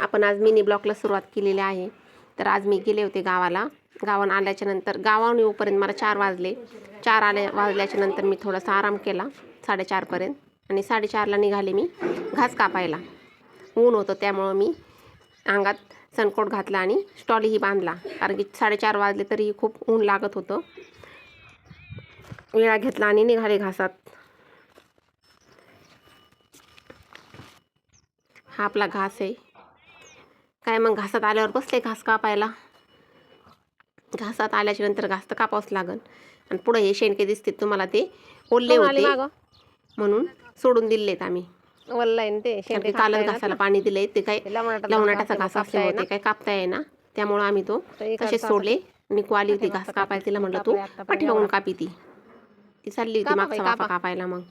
आपण आज मिनी ब्लॉकला सुरुवात केलेली आहे. तर आज मी गेले होते गावाला. गावाहून आल्याच्यानंतर गावाहून येऊपर्यंत मला चार वाजले. चार आल्या वाजल्याच्या नंतर मी थोडासा आराम केला साडेचारपर्यंत आणि साडेचारला निघाले मी घास कापायला. ऊन होतं त्यामुळं मी अंगात सनकोट घातला आणि स्टॉलही बांधला. कारण की साडेचार वाजले तरीही खूप ऊन लागत होतं. वेळा घेतला आणि निघाले घासात. हा आपला घास आहे. काय मग घासात आल्यावर बसले घास कापायला? घासात आल्याच्यानंतर घास तर कापावंच लागन. आणि पुढे हे शेणके दिसते तुम्हाला ते. ओल्ले होते. म्हणून सोडून दिलेत आम्ही. ते कालच घासाला पाणी दिलंय. ते काय लवणाटाचा घास असल्यामुळे ते काय कापता येईना. त्यामुळं आम्ही तो तसेच सोडले? निकू आली होती घास कापायला तिला म्हटलं तू. पाठीमागून कापी ती. ती चालली होती मागचा वाफा कापायला मग.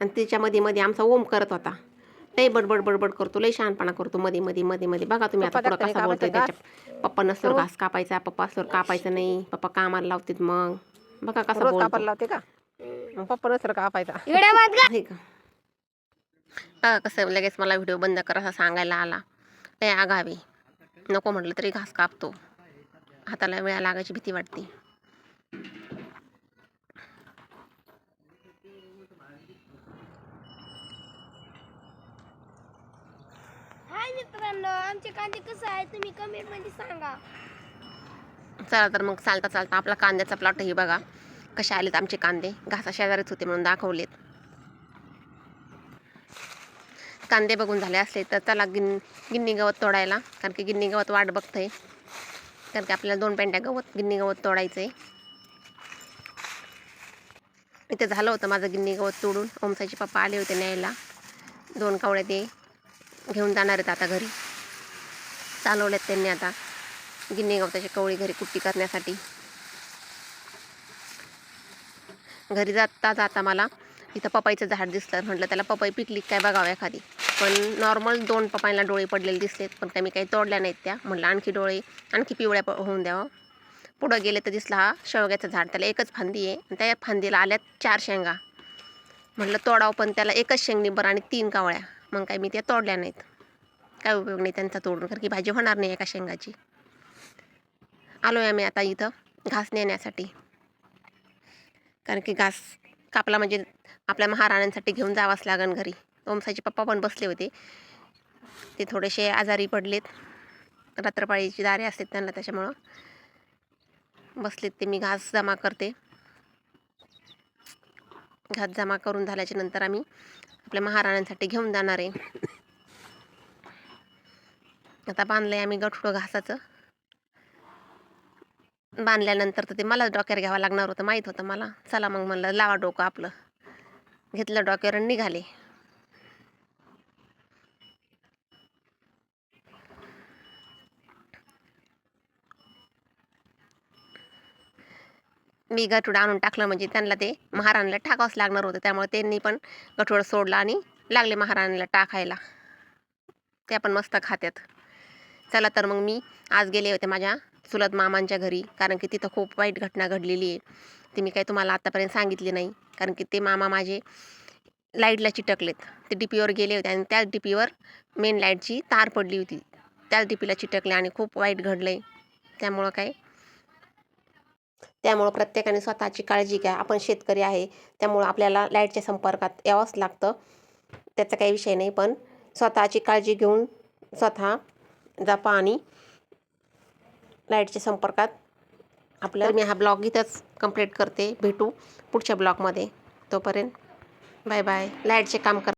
आणि त्याच्यामध्ये मध्ये आमचा ओम करत होता. लई बडबड बडबड करतो लई शहाणपणा करतो मध्ये मध्ये मध्ये मध्ये बघा तुम्ही आता पुढं कसा बोलतोय त्याच्या पप्पा नसल्यावर घास कापायचा पप्पा असल्यावर कापायचं नाही. पप्पा कामाला लावतात मग. बघा कसा रोज बोलतो. कापायला लावते का? मग पप्पा कापायचा. आहे का बघा कसं लगेच मला व्हिडिओ बंद कर असं सांगायला आला. लय आगावी नको म्हटलं तरी घास कापतो. हाताला वेळा लागायची भीती वाटते. हाय मित्रांनो आमचे कांदे कसं आहे तुम्ही कमेंटमध्ये सांगा. चला तर मग चालता चालता आपला कांद्याचा प्लॉट ही बघा. कसे आलेत आमचे कांदे? घासा शेजारीच होते म्हणून दाखवलेत. कांदे बघून झाले असले तर चला गिन गिन्नी गवत तोडायला. कारण की गिन्नी गवत वाट बघतंय. कारण की आपल्याला दोन पेंड्या गवत गिन्नी गवत तोडायचं आहे इथे झालं होतं माझं गिन्नी गवत तोडून. ओमसाचे पप्पा आले होते न्यायला. दोन कावळे ते घेऊन जाणार आहेत आता घरी. चालवल्यात त्यांनी आता गिन्ने गवताची कवळी घरी कुट्टी करण्यासाठी. घरी जाता जाता मला इथं पपाईचं झाड दिसलं. म्हटलं त्याला पपई पिकली काय बघावं एखादी. पण नॉर्मल दोन पपाईला डोळे पडलेले दिसलेत पण त्या मी काही तोडल्या नाहीत त्या. म्हटलं आणखी डोळे आणखी पिवळ्या प- होऊन द्यावं. पुढं गेले तर दिसला हा शेवग्याचं झाड. त्याला एकच फांदी आहे आणि त्या फांदीला आल्यात चार शेंगा. म्हटलं तोडावं पण त्याला एकच शेंग निबर आणि तीन कावळ्या. मग काही मी त्या तोडल्या नाहीत. काय उपयोग नाही त्यांचा तोडून कारण की भाजी होणार नाही एका शेंगाची. आलो आहे आम्ही आता इथं घास नेण्यासाठी. कारण की घास कापला म्हणजे आपल्या महाराण्यांसाठी घेऊन जावंच लागन घरी. ओमसाचे पप्पा पण बसले होते. ते थोडेसे आजारी पडलेत. रात्रपाळीची दारे असतात त्यांना त्याच्यामुळं. बसलेत ते मी घास जमा करते. घास जमा करून झाल्याच्यानंतर आम्ही आपल्या महाराणांसाठी घेऊन जाणार आहे. आता बांधलं आहे आम्ही गठुडं घासाचं. बांधल्यानंतर तर ते मलाच डोक्यावर घ्यावं लागणार होतं माहीत होतं मला. चला मग म्हणलं लावा डोकं आपलं. घेतलं डोक्यावर आणि निघाले. मी गठूड आणून टाकलं. म्हणजे त्यांना ते महाराणीला टाकावंच लागणार होतं. त्यामुळे त्यांनी पण गठूड सोडला आणि लागले महाराणीला टाकायला. त्या पण मस्त खात्यात. चला तर मग मी आज गेले होते माझ्या चुलत मामांच्या घरी. कारण की तिथं खूप वाईट घटना घडलेली आहे. ती मी काही तुम्हाला आत्तापर्यंत सांगितली नाही. कारण की ते मामा माझे लाईटला चिटकलेत. ते डीपीवर गेले होते आणि त्याच डीपीवर मेन लाईटची तार पडली होती. त्याच डीपीला चिटकले आणि खूप वाईट घडलं आहे त्यामुळं काय त्यामुळं प्रत्येकाने स्वतःची काळजी घ्या. आपण शेतकरी आहे त्यामुळं आपल्याला लाईटच्या संपर्कात यावंच लागतं. त्याचा काही विषय नाही पण स्वतःची काळजी घेऊन स्वतः जपा आणि लाईटच्या संपर्कात. आपल्या मी हा ब्लॉग इथंच कंप्लीट करते. भेटू पुढच्या ब्लॉगमध्ये. तोपर्यंत बाय बाय. लाईटचे काम कर